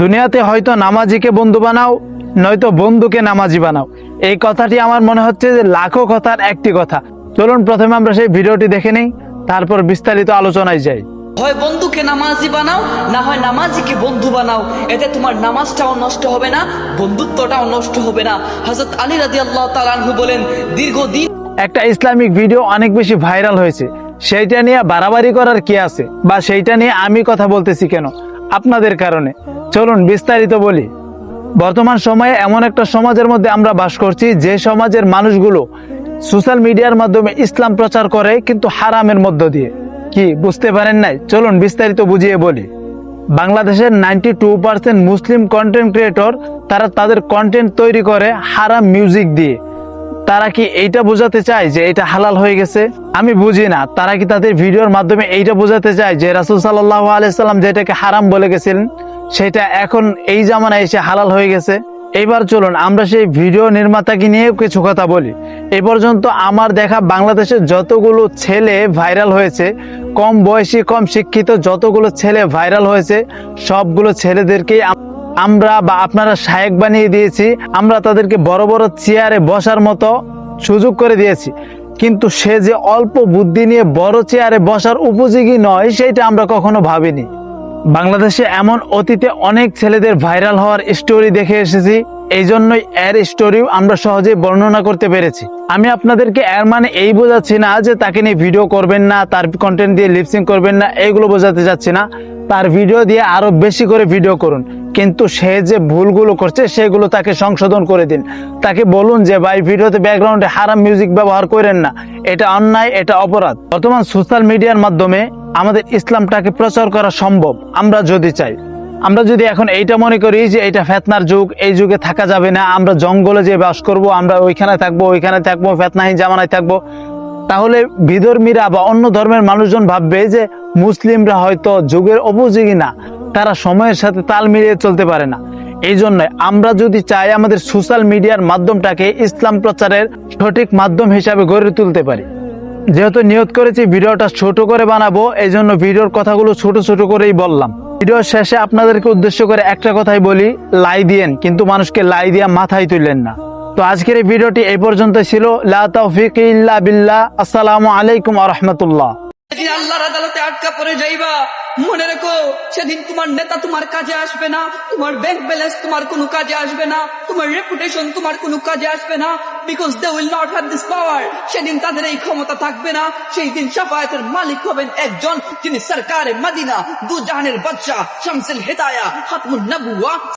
দুনিয়াতে হয়তো নামাজিকে বন্ধু বানাও নয়তো বন্ধুকে নামাজি বানাও। এই কথাটি আমার মনে হচ্ছে যে লাখো কথার একটি কথা। চলুন প্রথমে আমরা সেই ভিডিওটি দেখে নেই তারপর বিস্তারিত আলোচনায় যাই। হয় বন্ধুকে নামাজি বানাও না হয় নামাজিকে বন্ধু বানাও। এতে তোমার নামাজটাও নষ্ট হবে না বন্ধুত্বটাও নষ্ট হবে না। হজরত আলী রাজি আল্লাহ তালানহু বলেন দীর্ঘদিন একটা ইসলামিক ভিডিও অনেক বেশি ভাইরাল হয়েছে। সেইটা নিয়ে বাড়াবাড়ি করার কি আছে? বা সেইটা নিয়ে আমি কথা বলতেছি কেন? আপনাদের কারণে। চলুন বিস্তারিত বলি। বর্তমান সময়ে এমন একটা সমাজের মধ্যে আমরা বাস করছি, যে সমাজের মানুষগুলো সোশ্যাল মিডিয়ার মাধ্যমে ইসলাম প্রচার করে, কিন্তু হারামের মধ্য দিয়ে। কি, বুঝতে পারেন নাই? চলুন বিস্তারিত বুঝিয়ে বলি। বাংলাদেশের নাইনটি টু পার্সেন্ট মুসলিম কন্টেন্ট ক্রিয়েটর তারা তাদের কন্টেন্ট তৈরি করে হারাম মিউজিক দিয়ে। তারা কি এইটা বোঝাতে চায় যে এটা হালাল হয়ে গেছে? আমি বুঝি না। তারা কি তাদের ভিডিওর মাধ্যমে এইটা বোঝাতে চায় যে রাসুল সাল্লাহ আলাইসাল্লাম যেটাকে হারাম বলে গেছিলেন, সেটা এখন এই জামানায় এসে হালাল হয়ে গেছে? এবার চলুন, আমরা সেই ভিডিও নির্মাতাকে নিয়ে কিছু কথা বলি। এ পর্যন্ত আমার দেখা বাংলাদেশের যতগুলো ছেলে ভাইরাল হয়েছে, কম বয়সী, কম শিক্ষিত যতগুলো ছেলে ভাইরাল হয়েছে, সবগুলো ছেলেদেরকেই আমরা বা আপনারা শায়েক বানিয়ে দিয়েছি, আমরা তাদেরকে বড় বড় চেয়ারে বসার মতো সুযোগ করে দিয়েছি। কিন্তু সে যে অল্প বুদ্ধি নিয়ে বড় চেয়ারে বসার উপযোগী নয়, সেটা আমরা কখনো ভাবিনি। বাংলাদেশে এমন অতীতে অনেক ছেলেদের ভাইরাল হওয়ার স্টোরি দেখে এসেছি এই জন্যই এর স্টোরিও আমরা সহজে বর্ণনা করতে পেরেছি। আমি আপনাদেরকে এর মানে এই বোঝাচ্ছি না যে তাকে নিয়ে ভিডিও করবেন না, তার কন্টেন্ট দিয়ে লিপসিং করবেন না এইগুলো বোঝাতে যাচ্ছি না। তার ভিডিও দিয়ে আরও বেশি করে ভিডিও করুন। কিন্তু সে যে ভুলগুলো করছে, সেগুলো তাকে সংশোধন করে দিন। তাকে বলুন যে, ভাই, ভিডিওতে ব্যাকগ্রাউন্ডে হারাম মিউজিক ব্যবহার করেন না। এটা অন্যায়, এটা অপরাধ। বর্তমান সোশ্যাল মিডিয়ার মাধ্যমে আমাদের ইসলামটাকে প্রচার করা সম্ভব, আমরা যদি চাই। আমরা যদি এখন এইটা মনে করি যে, এটা ফেতনার যুগ, এই যুগে থাকা যাবে না। আমরা জঙ্গলে যে বাস করব, আমরা ওইখানে থাকব ওইখানে থাকব, ফেতনাহীন জামানায় থাকব। তাহলে বিধর্মীরা বা অন্য ধর্মের মানুষজন ভাববে যে, মুসলিমরা হয়তো যুগের উপযোগী না তারা সময়ের সাথে তাল মিলিয়ে চলতে পারে না। এই জন্য আমরা যদি চাই আমাদের সোশ্যাল মিডিয়ার মাধ্যমটাকে ইসলাম প্রচারের সঠিক মাধ্যম হিসাবে গড়ে তুলতে পারি। যেহেতু নিয়ত করেছি, ভিডিওটা ছোট করে বানাবো এই জন্য ভিডিওর কথাগুলো ছোট ছোট করেই বললাম। ভিডিওর শেষে আপনাদেরকে উদ্দেশ্য করে একটা কথাই বলি, লাই দিয়েন, কিন্তু মানুষকে লাই দিয়া মাথায় তুললেন না। তো আজকের এই ভিডিওটি এই পর্যন্ত ছিল। লা তৌফিক বিল্লাহ। আসসালামু আলাইকুম আ রহমতুল্লাহ। আল্লাহর আদালতে আটকা যাইবা মনে রেখো, সেদিন তোমার নেতা তোমার কাজে আসবে না, তোমার ব্যাংক ব্যালেন্স তোমার কোনো কাজে আসবে না, তোমার রেপুটেশন তোমার কোনো কাজে আসবে না because they will not have this power সেদিন তাদের এই ক্ষমতা থাকবে না, সেই দিন সাফায়াতের মালিক হবেন একজন, যিনি সরকারে মাদিনা দু জাহানের বাচ্চা শামসুল হেদায়া হাতমুন নবুয়া